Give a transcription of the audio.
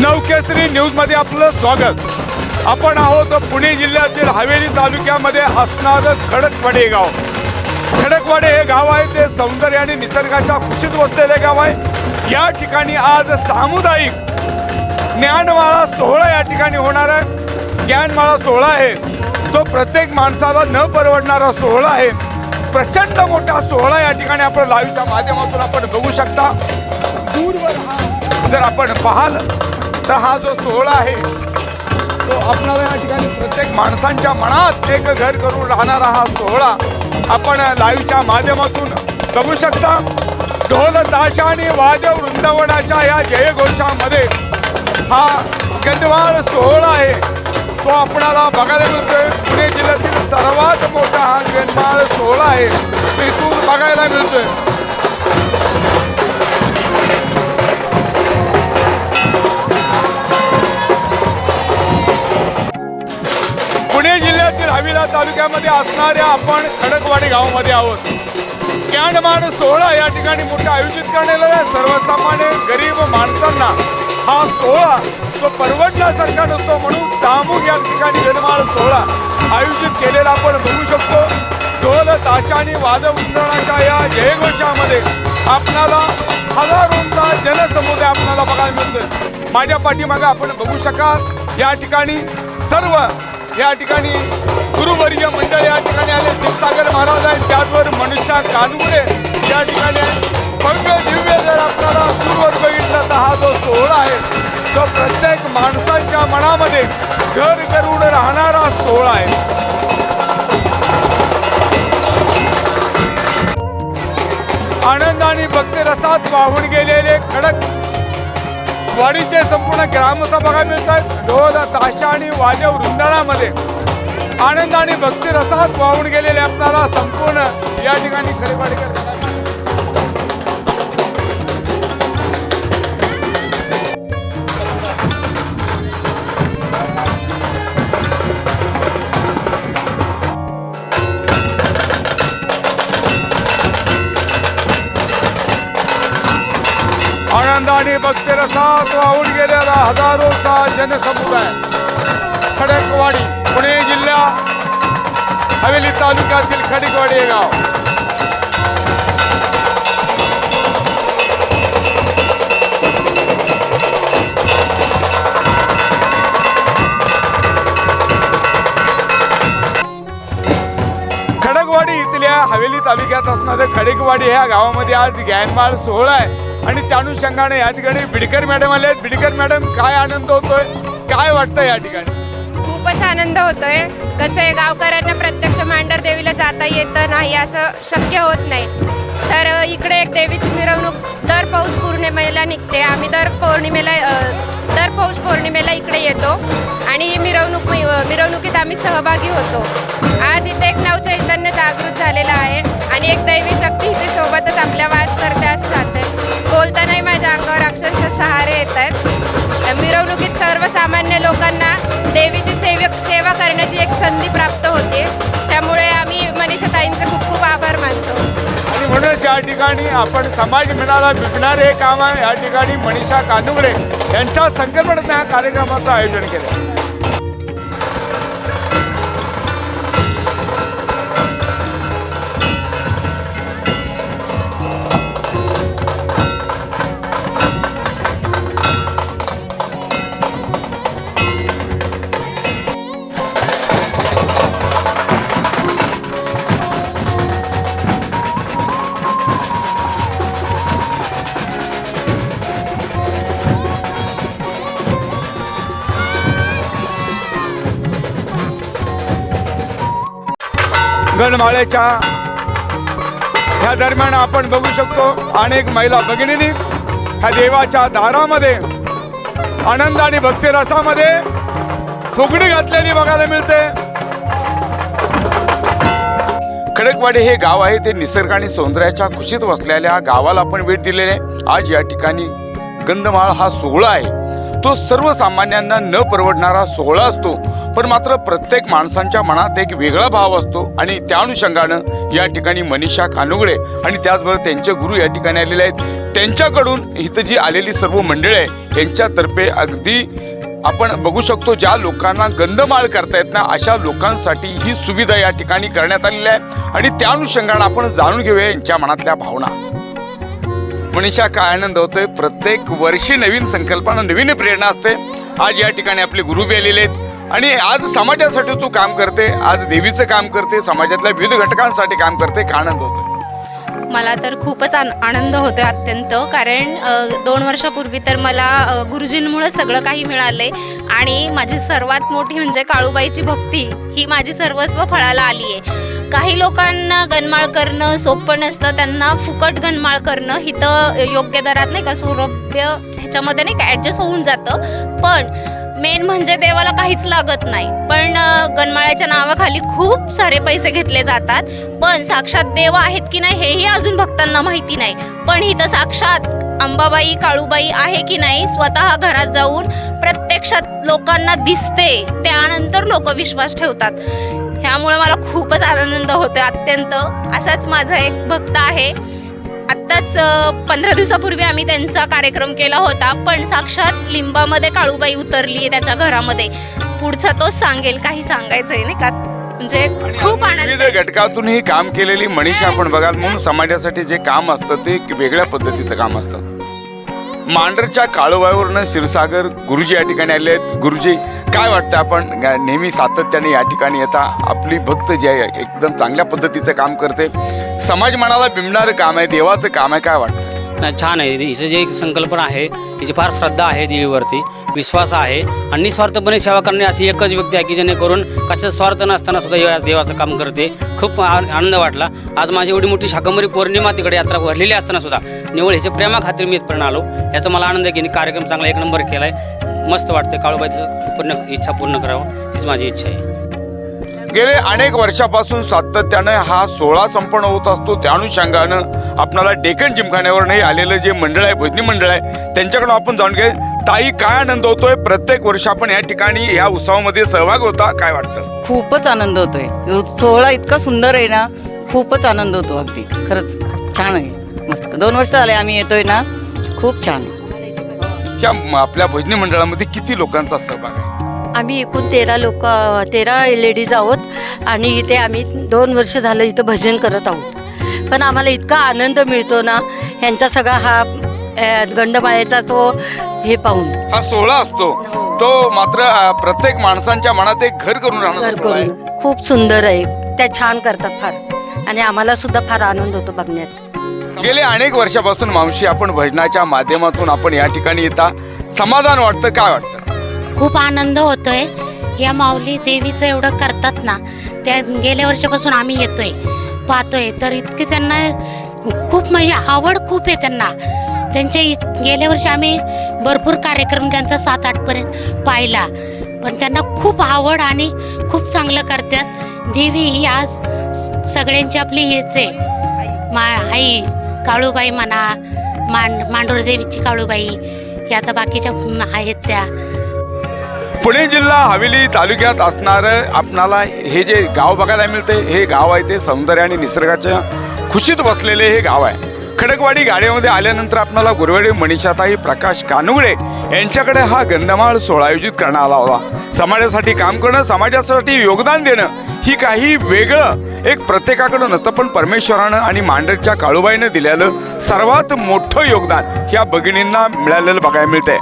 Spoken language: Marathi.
नवकेसरी न्यूजमध्ये आपलं स्वागत. आपण आहोत पुणे जिल्ह्यातील हवेली तालुक्यामध्ये असणारं खडकवाडे गाव. खडकवाडे हे गाव आहे ते सौंदर्य आणि निसर्गाच्या कुशीत वसलेले गाव आहे. या ठिकाणी आज सामुदायिक ज्ञानमाळा सोहळा या ठिकाणी होणार आहे. ज्ञानमाळा सोहळा आहे. तो प्रत्येक माणसाला न परवडणारा सोहळा आहे. प्रचंड मोठा सोहळा या ठिकाणी आपण लाईव्हच्या माध्यमातून आपण बघू शकता. दूरवर जर आपण पाहाल तर हा जो सोहळा आहे तो आपणाला या ठिकाणी प्रत्येक माणसांच्या मनात एक घर करून राहणारा हा सोहळा आपण लाईव्हच्या माध्यमातून बघू शकता. ढोल ताशा आणि वाद्य वृंदावनाच्या या जयघोषामध्ये हा गंडवाळ सोहळा आहे. तो आपणाला बघायला मिळतोय. पुणे जिल्ह्यातील सर्वात मोठा हा गंडवाळ सोहळा आहे. तो इथून बघायला मिळतोय. जिल्ह्यातील तालुक्यामध्ये असणाऱ्या आपण खडकवाडी गावामध्ये आहोत. ज्ञानमान सोहळा या ठिकाणी मोठा आयोजित करण्यात आला. सर्वसामान्य गरीब माणसांना हा सोहळा तो परवडण्यासारखा नसतो म्हणून सामूहिक या ठिकाणी जनमाळ सोहळा आयोजित केलेला आपण बघू शकतो. ढोल ताशाने आणि या जयघोषामध्ये आपणाला हजारोंचा जनसमुदाय आपणाला बघायला मिळतोय. माझ्या पाठीमागे आपण बघू शकाल या ठिकाणी सर्व या ठिकाणी गुरुवर्य मंडळ या ठिकाणी आले. शिवसागर महाराज आहे त्याचवर मनुष्या कानगुडे या ठिकाणी आहेत. भव्य दिव्य जर आपल्याला गुरुवर बघितला तर हा जो सोहळा आहे तो प्रत्येक माणसाच्या मनामध्ये घर करून राहणारा सोहळा आहे. आनंद आणि भक्तिरसात वाहून गेलेले खडक वाडीचे संपूर्ण ग्रामस्थ बघायला मिळत आहेत. ढोल ताशा आणि वाद्य वृंदाणामध्ये आनंद आणि भक्तीरसात वाहून गेलेले आपणाला संपूर्ण या ठिकाणी खरेबाडी करतात आणि भक्ती रसात वाहून गेलेला हजारोचा जनसमुदाय. खडकवाडी पुणे जिल्हा हवेली तालुक्यातील खडकवाडी हे गाव. खडकवाडी इथल्या हवेली तालुक्यात असणारं खडकवाडी ह्या गावामध्ये आज ज्ञानमाळ सोहळा आहे. आणि त्या अनुषंगाने या ठिकाणी बिडकर मॅडम आले. आहेत बिडकर मॅडम काय आनंद होतोय? काय वाटतं या ठिकाणी? खूपच आनंद होतोय. कसं आहे गावकऱ्यांना प्रत्यक्ष मांडर देवीला जाता येतं नाही असं शक्य होत नाही. तर इकडे एक देवीची मिरवणूक दर पौष पौर्णिमेला निघते. आम्ही दर पौर्णिमेला दर पौष पौर्णिमेला इकडे येतो. आणि ही मिरवणूक मिरवणुकीत आम्ही सहभागी होतो. आज इथे एक नवचैतन्य जागृत झालेलं आहे. आणि एक दैवी शक्ती इथे सोबतच आपल्या अक्षरशः शहारे येत आहेत. मिरवणुकीत सर्वसामान्य लोकांना देवीची सेवक सेवा करण्याची एक संधी प्राप्त होते. त्यामुळे आम्ही मनीषा ताईंचे खूप खूप आभार मानतो. आणि म्हणूनच या ठिकाणी आपण समाज मनाला विकणारे हे काम आहे या ठिकाणी मनीषा कानुगडे यांच्या संकल्पनेतून या कार्यक्रमाचं आयोजन केलं. गणमाळ्याच्या ह्या दरम्यान आपण बघू शकतो अनेक महिला भगिनींनी ह्या देवाच्या दारामध्ये आनंद आणि भक्ती रसामध्ये फुगडी घातलेली बघायला मिळते. खडकवाडी हे गाव आहे. ते निसर्ग आणि सौंदर्याच्या खुशीत वसलेल्या गावाला आपण भेट दिलेले आज या ठिकाणी गंधमाळ हा सोहळा आहे. तो सर्वसामान्यांना न परवडणारा सोहळा असतो. पण मात्र प्रत्येक माणसांच्या मनात एक वेगळा भाव असतो आणि त्या अनुषंगानं या ठिकाणी मनीषा खानुगडे आणि त्याचबरोबर त्यांचे गुरु या ठिकाणी आलेले आहेत. त्यांच्याकडून इथं जी आलेली सर्व मंडळी आहे यांच्यातर्फे अगदी आपण बघू शकतो ज्या लोकांना गंधमाळ करता येत ना अशा लोकांसाठी ही सुविधा या ठिकाणी करण्यात आलेली आहे. आणि त्या अनुषंगानं आपण जाणून घेऊया यांच्या मनातल्या भावना. मनीषा काय आनंद होतोय? प्रत्येक वर्षी नवीन संकल्पना नवीन प्रेरणा असते. आज या ठिकाणी आपले गुरु बी आलेले आहेत. आणि आज समाजासाठी तू काम करते आज देवीचं काम करते समाजातल्या विविध घटकांसाठी काम करते का आनंद होतोय? मला तर खूपच आन आनंद होतोय अत्यंत कारण दोन वर्षापूर्वी तर मला गुरुजींमुळं गुरुजींमुळे सगळं काही मिळालंय. आणि माझी सर्वात मोठी म्हणजे काळूबाईची भक्ती ही माझी सर्वस्व फळाला आली आहे काही लोकांना गणमाळ करणं सोपं नसतं त्यांना फुकट गणमाळ करणं ही तर योग्य दरात नाही का सौरभ्य ह्याच्यामध्ये नाही का ॲडजस्ट होऊन जातं. पण मेन म्हणजे देवाला काहीच लागत नाही. पण गणमाळ्याच्या नावाखाली खूप सारे पैसे घेतले जातात. पण साक्षात देव आहेत की नाही हेही अजून भक्तांना माहिती नाही. पण इथं साक्षात अंबाबाई काळूबाई आहे की नाही स्वतः घरात जाऊन प्रत्यक्षात लोकांना दिसते त्यानंतर लोक विश्वास ठेवतात. ह्यामुळे मला खूपच आनंद होतो अत्यंत. असाच माझा एक भक्त आहे. आत्ताच पंधरा दिवसापूर्वी आम्ही त्यांचा कार्यक्रम केला होता पण साक्षात लिंबामध्ये काळूबाई उतरली आहे त्याच्या घरामध्ये. पुढचा तोच सांगेल काही सांगायचं आहे नाही का? म्हणजे खूप आनंद विविध घटकातून ही काम केलेली मनीषा आपण बघाल म्हणून समाजासाठी जे काम असतं ते एक वेगळ्या पद्धतीचं काम असतं. मांडरच्या काळोबाईवरनं क्षीरसागर गुरुजी या ठिकाणी आले आहेत. गुरुजी काय वाटतं आपण? नेहमी सातत्याने या ठिकाणी येता. आपली भक्त जे आहे एकदम चांगल्या पद्धतीचं काम करते. समाज मनाला बिंबणारं काम आहे. देवाचं काम आहे. काय वाटतं? नाही, छान आहे. हिचं जे एक संकल्पना आहे हिची फार श्रद्धा आहे देवीवरती. विश्वास आहे. आणि निस्वार्थपणे सेवा करणे अशी एकच व्यक्ती आहे की जेणेकरून कशाचा स्वार्थ नसताना सुद्धा या देवाचं काम करते. खूप आ- आनंद वाटला. आज माझी एवढी मोठी शाकंभरी पौर्णिमा तिकडे यात्रा भरलेली असताना सुद्धा निवळ ह्याच्या प्रेमाखात्री मी इथपर्यंत आलो. याचा मला आनंद आहे की कार्यक्रम चांगला एक नंबर केला आहे मस्त वाटतं काळूबाईचं पूर्ण इच्छा पूर्ण करावं हीच माझी इच्छा आहे. गेले अनेक वर्षापासून सातत्यानं हा सोहळा संपन्न होत असतो. त्या अनुषंगानं आपणाला डेक्कन जिमखान्यावरही आलेलं जे मंडळ आहे भजनी मंडळ आहे त्यांच्याकडून आपण जाणून घे ताई काय आनंद होतोय? प्रत्येक वर्षी आपण या ठिकाणी या उत्सवामध्ये सहभाग होता. काय वाटतं? खूपच आनंद होतोय. सोहळा इतका सुंदर आहे ना खूपच आनंद होतो अगदी. खरंच छान आहे. मस्त. दोन वर्ष आले आम्ही येतोय ना खूप छान. या आपल्या भजनी मंडळामध्ये किती लोकांचा सहभाग आहे? आम्ही एकूण तेरा लोक तेरा लेडीज आहोत आणि इथे आम्ही दोन वर्ष झालं इथं भजन करत आहोत. पण आम्हाला इतका आनंद मिळतो ना ह्यांचा सगळा हा गंडमाळ्याचा तो हे पाहून. हा सोहळा असतो. तो मात्र प्रत्येक माणसांच्या मनात एक घर करून घर करून. खूप सुंदर आहे. त्या छान करतात फार. आणि आम्हाला सुद्धा फार आनंद होतो बघण्यात. गेले अनेक वर्षापासून मावशी आपण भजनाच्या माध्यमातून आपण या ठिकाणी येता. समाधान वाटतं काय वाटतं? खूप आनंद होतोय. या माऊली देवीचं एवढं करतात ना त्या गेल्या वर्षापासून आम्ही येतोय पाहतोय. तर इतके त्यांना खूप म्हणजे आवड खूप आहे त्यांना. त्यांच्या इ- गेल्या वर्षी आम्ही भरपूर कार्यक्रम त्यांचा सात आठपर्यंत पाहिला. पण त्यांना खूप आवड आणि खूप चांगलं करतात. देवी ही आज सगळ्यांची आपली हेच आहे. मा आई काळूबाई म्हणा मांड मांडोळ देवीची काळूबाई या आता बाकीच्या आहेत त्या. पुणे जिल्हा हवेली तालुक्यात असणारं आपणाला हे जे गाव बघायला मिळते हे गाव आहे ते सौंदर्य आणि निसर्गाच्या खुशीत बसलेले हे गाव आहे. खडकवाडी गाड्यामध्ये आल्यानंतर आपणाला गुरुवाडी मनीषाताई प्रकाश कानुगडे यांच्याकडे हा गंधमाळ सोहळा आयोजित करण्यात आला होता. समाजासाठी काम करणं समाजासाठी योगदान देणं ही काही वेगळं एक प्रत्येकाकडं नसतं पण परमेश्वरानं आणि मांडरच्या काळूबाईनं दिलेलं सर्वात मोठं योगदान ह्या भगिनींना मिळालेलं बघायला मिळतंय.